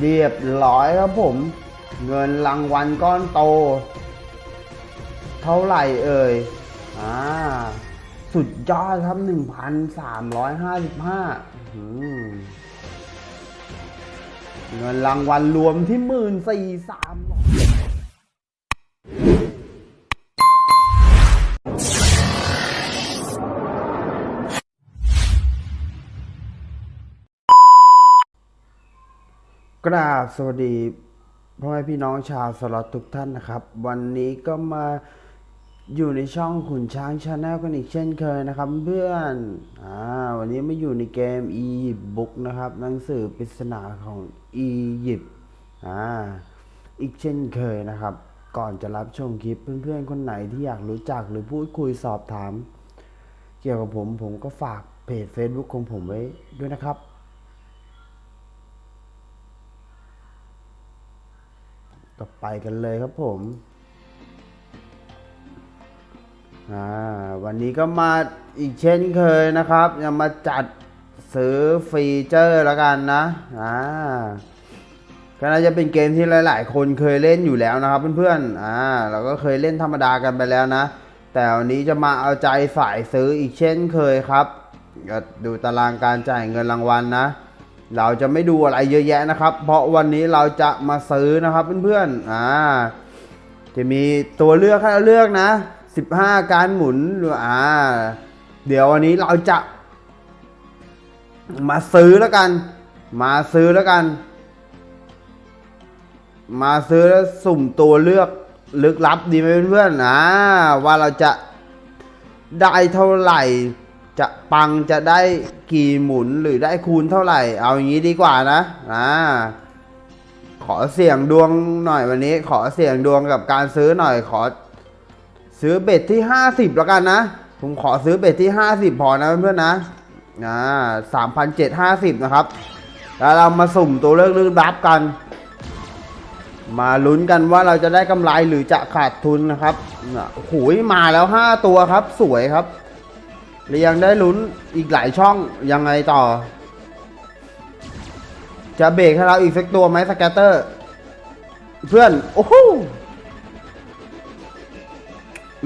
เรียบร้อยครับผม เงินรางวัลก้อนโต เท่าไหร่เอ่ย อ่า สุดยอดครับ 1,355เงินรางวัลรวมที่ 1 4 3 กราบสวัสดีพ่อแม่พี่น้องชาวสล็อตทุกท่านนะครับ วันนี้ก็มาอยู่ในช่องขุนช้างชาแนลกันอีกเช่นเคยนะครับเพื่อนอ่าวันนี้มาอยู่ในเกมอียิปต์บุ๊กนะครับ หนังสือปริศนาของอียิปต์อ่าอีกเช่นเคยนะครับ ก่อนจะรับชมคลิปเพื่อนๆ คนไหนที่อยากรู้จักหรือพูดคุยสอบถาม เกี่ยวกับผมผมก็ฝากเพจ Facebook ของผมไว้ด้วยนะครับ ก็ไปกันเลยครับผมอ่าวันนี้ก็มาอีกเช่นเคยนะครับยังมาจัดซื้อฟีเจอร์ล้วกันนะอ่าก็น่าจะเป็นเกมที่หลาย ๆ คนเคยเล่นอยู่แล้วนะครับเพื่อนๆอ่าเราก็เคยเล่นธรรมดากันไปแล้วนะ แต่วันนี้จะมาเอาใจสายซื้ออีกเช่นเคยครับก็ดูตารางการจ่ายเงินรางวัลนะ เราจะไม่ดูอะไรเยอะแยะนะครับ เพราะวันนี้เราจะมาซื้อนะครับเพื่อนๆอ่าจะมีตัวเลือกให้เราเลือกนะ 15 การหมุนออ่าเดี๋ยววันนี้เราจะ มาซื้อแล้วกัน มาซื้อแล้วกัน มาซื้อแล้วสุ่มตัวเลือกลึกลับดีไหมเพื่อนๆอ่าว่าเราจะได้เท่าไหร่ จะปังจะได้กี่หมุนหรือได้คูณเท่าไหร่ เอาอย่างนี้ดีกว่านะอ่าขอเสี่ยงดวงหน่อยวันนี้ ขอเสี่ยงดวงกับการซื้อหน่อย ขอ ซื้อเบ็ดที่50แล้วกันนะ ผมขอซื้อเบ็ดที่50พอนะเพื่อนๆนะอ่าสามพันเจ็ดห้าสิบนะครับ แล้วเรามาสุ่มตัวเลือกลึกลับกัน มาลุ้นกันว่าเราจะได้กำไรหรือจะขาดทุนนะครับโอ้โหมาแล้ว5ตัวครับ สวยครับ และยังได้ลุ้นอีกหลายช่องยังไงต่อ จะเบรกให้เราอีกสักตัวไหมสแกตเตอร์ เพื่อน โอ้โห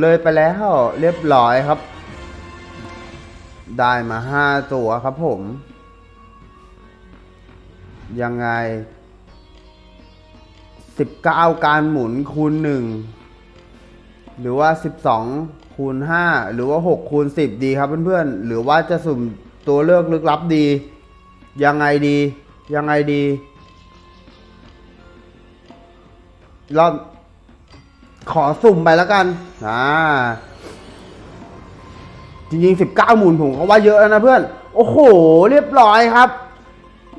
เลยไปแล้วเรียบร้อยครับ ได้มาห้าตัวครับผม ยังไงสิบเก้าการหมุนคูณหนึ่งหรือว่าสิบสอง คูณห้าหรือว่าหกคูณสิบดีครับเพื่อนๆ หรือว่าจะสุ่มตัวเลือกลึกลับดี ยังไงดี ยังไงดี รอบ ขอสุ่มไปแล้วกันอ่าจริงๆ 19 หมุนผมก็ว่าเยอะแล้วนะเพื่อน โอ้โห เรียบร้อยครับ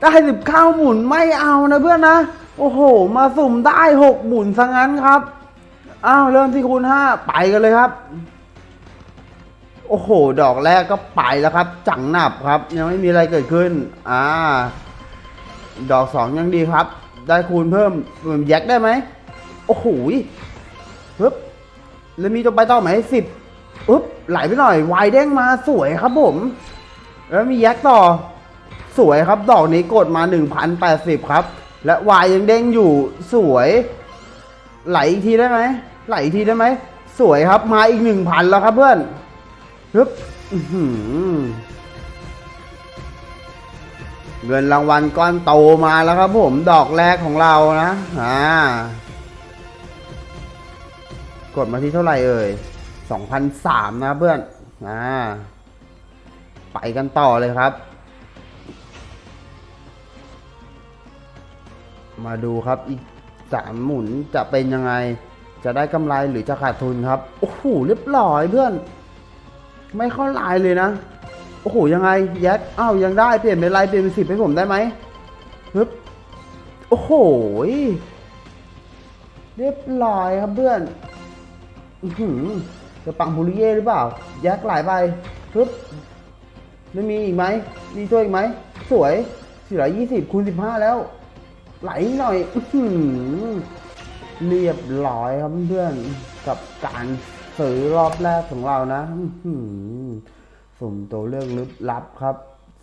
ได้ 19 หมุนไม่เอานะเพื่อนนะ โอ้โห มาสุ่มได้ 6 หมุนซะงั้นครับ อ้าว เริ่มที่คูณ5ไปกันเลยครับ โอ้โห ดอกแรกก็ไปแล้วครับ จังหนับครับ ยังไม่มีอะไรเกิดขึ้น อ่า ดอกสองยังดีครับ ได้คูณเพิ่มแยกได้ไหมโอ้โหปึ๊บแล้วมีตัวไปต่อไหมสิบปึ๊บไหลไปหน่อยวายเด้งมาสวยครับผม แล้วมีแยกต่อ สวยครับ ดอกนี้กดมา1,080ครับ และวายยังเด้งอยู่สวย ไหลอีกทีได้ไหมไหลอีกทีได้ไหมสวยครับมาอีก1,000แล้วครับเพื่อน ปึ๊บเงินรางวัลก้อนโตมาแล้วครับผมดอกแรกของเรานะ อ่า กดมาที่เท่าไหร่เอ่ย2,003นะเพื่อน อ่า ไปกันต่อเลยครับ มาดูครับอีกสามหมุนจะเป็นยังไง จะได้กำไรหรือจะขาดทุนครับ โอ้โหเรียบร้อยเพื่อน ไม่เข้าลายเลยนะ โอ้โห ยังไง แยกอ้าว ยังได้ เปลี่ยนเป็นลายเปลี่ยนเป็นสิบให้ผมได้ไหมฮึบ โอ้โห เรียบร้อยครับเพื่อน อือหือจะปังบุริเย่หรือเปล่า แยกหลายใบปึ๊บไม่มีอีกไหม มีช่วยอีกไหม สวยสี่ร้อยยี่สิบคูณสิบห้าแล้ว ไหลหน่อย อือหือเรียบร้อยครับเพื่อนกับการ ซื้อรอบแรกของเรานะสุ่มตัวเลือกลึกลับครับ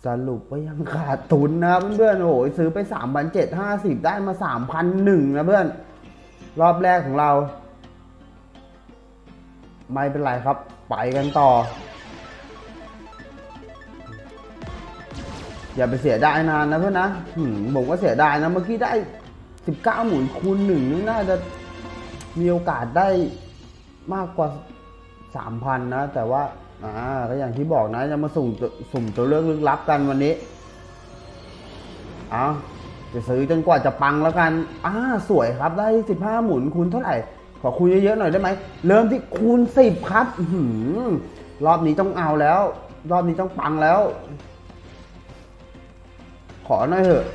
สรุปว่ายังขาดทุนนะเพื่อนโอ้ยซื้อไปสามพันเจ็ดห้าสิบได้มาสามพันหนึ่งนะเพื่อน รอบแรกของเรา ไม่เป็นไรครับ ไปกันต่อ อย่าไปเสียดายนานนะเพื่อนนะผมก็เสียดายนะ เมื่อกี้ได้สิบเก้าหมุนคูณหนึ่งนี่น่าจะมีโอกาสได้ มากกว่าสามพันนะ แต่ว่าอ่าก็อย่างที่บอกนะจะมาสุ่มสุ่มตัวเลือกลึกลับกันวันนี้เอาจะซื้อจนกว่าจะปังแล้วกันอ่าสวยครับได้สิบห้าหมุนคูณเท่าไหร่ ขอคูณเยอะๆหน่อยได้ไหมเริ่มที่คูณสิบครับหือรอบนี้ต้องเอาแล้ว รอบนี้ต้องปังแล้ว ขอหน่อยเถอะ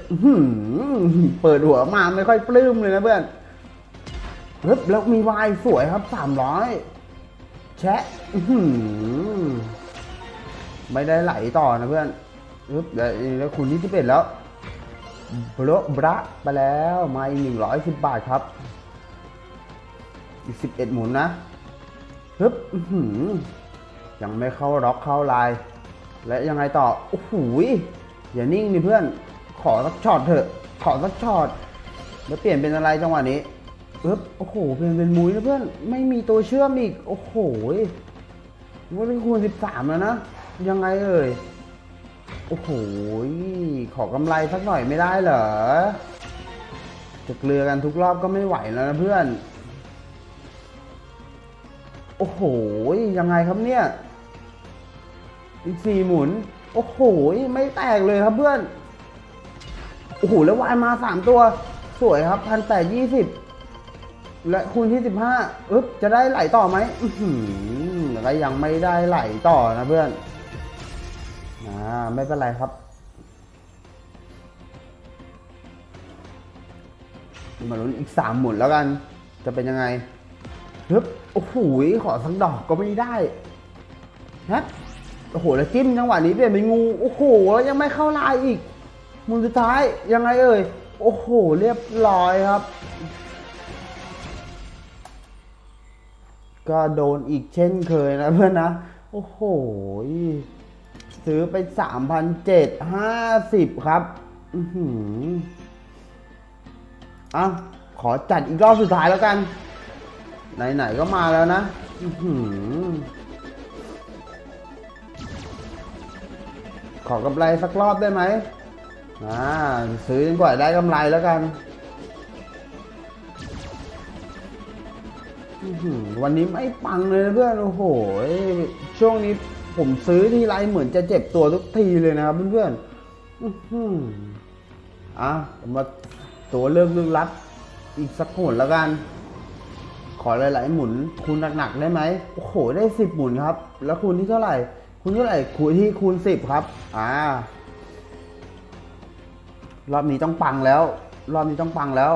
เปิดหัวมาไม่ค่อยปลื้มเลยนะเพื่อน ฮึบแล้วมีวายสวยครับสามร้อยแชะไม่ได้ไหลต่อนะเพื่อนฮึบแล้วแล้วคุณที่ที่เป็นแล้วบล็บระไปแล้วมาอีกหนึ่งร้อยสิบบาทครับ อีกสิบเอ็ดหมุนนะฮึบยังไม่เข้าล็อกเข้าลาย และยังไงต่อ โอ้โหอย่านิ่งดิเพื่อน ขอสักช็อตเถอะ ขอสักช็อตแล้วเปลี่ยนเป็นอะไรจังหวะนี้ ปึ๊บโอ้โหเปลี่ยนเป็นมุ้ยนะเพื่อน ไม่มีตัวเชื่อมอีก โอ้โหว่าเป็นคูณสิบสามแล้วนะ ยังไงเอ่ย โอ้โห ขอกำไรสักหน่อยไม่ได้เหรอ จะเกลือกันทุกรอบก็ไม่ไหวแล้วนะเพื่อน โอ้โห ยังไงครับเนี่ย อีกสี่หมุน โอ้โห ไม่แตกเลยครับเพื่อน โอ้โห แล้ววายมาสามตัว สวยครับพันแปดยี่สิบ และคูณที่สิบห้าอึ๊บจะได้ไหลต่อไหมอื้อหือแล้วก็ยังไม่ได้ไหลต่อนะเพื่อนอ่าไม่เป็นไรครับมาลุ้นอีกสามหมุนแล้วกัน จะเป็นยังไงฮึบโอ้โหขอสักดอกก็ไม่ได้ฮะโอ้โห แล้วจิ้มจังหวะนี้เปลี่ยนเป็นงู โอ้โห แล้วยังไม่เข้าลายอีกหมุนสุดท้ายยังไงเอ่ย โอ้โห เรียบร้อยครับ ก็โดนอีกเช่นเคยนะเพื่อนนะ โอ้โห ซื้อไปสามพันเจ็ดห้าสิบครับอือหืออะขอจัดอีกรอบสุดท้ายแล้วกัน ไหน ๆ ก็มาแล้วนะอื้อหือขอกำไรสักรอบได้ไหมอ่าซื้อจนกว่าได้กำไรแล้วกัน วันนี้ไม่ปังเลยนะเพื่อนโอ้โหช่วงนี้ผมซื้อทีไรเหมือนจะเจ็บตัวทุกทีเลยนะครับเพื่อนๆอะมาตัวเลือกลึกลับ อีกสักหมุนแล้วกัน ขอหลาย ๆ หมุนคูณหนัก ๆ ได้ไหมโอ้โห ได้สิบหมุนครับ แล้วคูณที่เท่าไหร่ คูณเท่าไหร่คูณที่คูณสิบครับ อ่ารอบนี้ต้องปังแล้ว รอบนี้ต้องปังแล้ว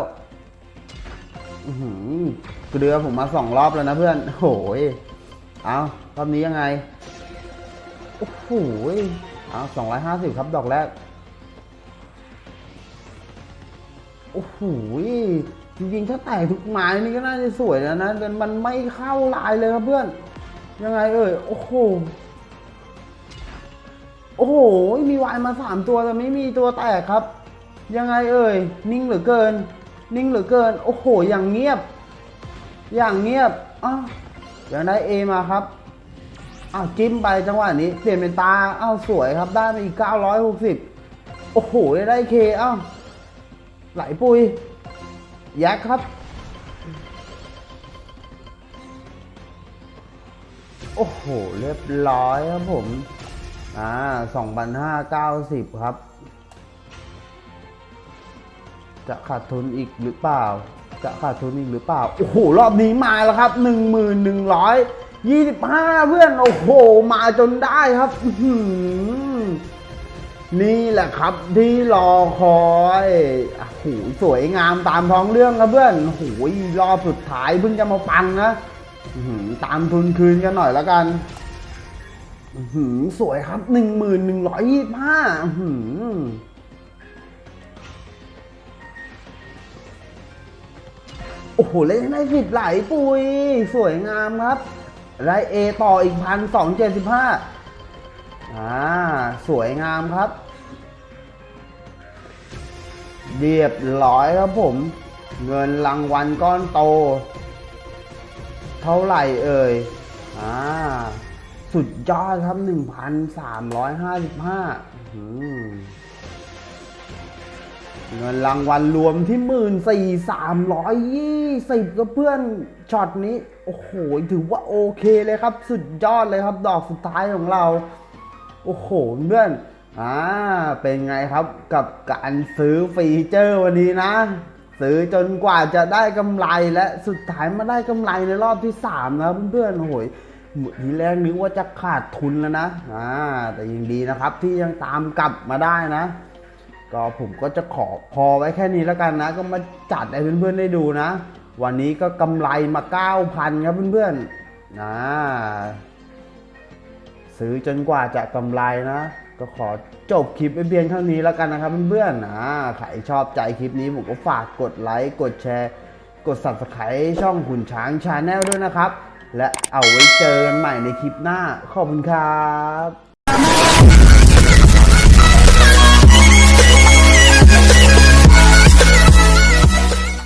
อือหือ เกลือผมมาสองรอบแล้วนะเพื่อนโอ้โหยเอารอบนี้ยังไง โอ้โหเอาสองร้อยห้าสิบครับดอกแรก โอ้โหจริงๆ ถ้าแตกทุกไม้นี่ก็น่าจะสวยแล้วนะแต่มันไม่เข้าลายเลยครับเพื่อน ยังไงเอ่ย โอ้โห โอ้โห มีวายมาสามตัวแต่ไม่มีตัวแตกครับ ยังไงเอ่ย นิ่งเหลือเกิน นิ่งเหลือเกิน โอ้โห อย่างเงียบ อย่างเงียบอ้าวยังได้เอมาครับอ้าวจิ้มไปจังหวะนี้ เปลี่ยนเป็นตาอ้าวสวยครับได้มาอีก 960 โอ้โห ได้เคอ้าวไหลปุยแยกครับ โอ้โห เรียบร้อยครับผม อ่า2,590ครับ จะขาดทุนอีกหรือเปล่า จะขาดทุนอีกหรือเปล่า โอ้โห รอบนี้มาแล้วครับ 1,125 เพื่อน โอ้โห มาจนได้ครับนี่แหละครับที่รอคอยโอ้โหสวยงามตามท้องเรื่องครับเพื่อนโอ้โหรอบสุดท้ายเพิ่งจะมาปังนะตามทุนคืนกันหน่อยแล้วกันอื้อหือสวยครับ1,125อื้อยยี่หือ โอ้โหเล่นในสิบหลายปุย สวยงามครับไรเอต่ออีกพันสองเจ็ดสิบห้าอ่า สวยงามครับ เรียบร้อยครับผม เงินรางวัลก้อนโต เท่าไหร่เอ่ย อ่า สุดยอดครับหนึ่งพันสามร้อยห้าสิบห้า เงินรางวัลรวมที่หมื่นสี่สามร้อยยี่สิบก็เพื่อนช็อตนี้ โอ้โห ถือว่าโอเคเลยครับ สุดยอดเลยครับ ดอกสุดท้ายของเรา โอ้โห เพื่อนอ่าเป็นไงครับกับการซื้อฟีเจอร์วันนี้นะ ซื้อจนกว่าจะได้กำไรและสุดท้ายมาได้กำไรในรอบที่สามนะเพื่อนๆโอ้โหทีแรกนึกว่าจะขาดทุนแล้วนะอ่าแต่ยังดีนะครับที่ยังตามกลับมาได้นะ ก็ผมก็จะขอพอไว้แค่นี้แล้วกันนะ ก็มาจัดให้เพื่อนๆได้ดูนะ วันนี้ก็กำไรมา 9,000 ครับเพื่อนๆนะ ซื้อจนกว่าจะกำไรนะ ก็ขอจบคลิปไปเพียงเท่านี้แล้วกันนะครับเพื่อนๆนะใครชอบใจคลิปนี้ผมก็ฝากกดไลค์กดแชร์ กด subscribe ช่องขุนช้างชาแนลด้วยนะครับ และเอาไว้เจอกันใหม่ในคลิปหน้าขอบคุณครับ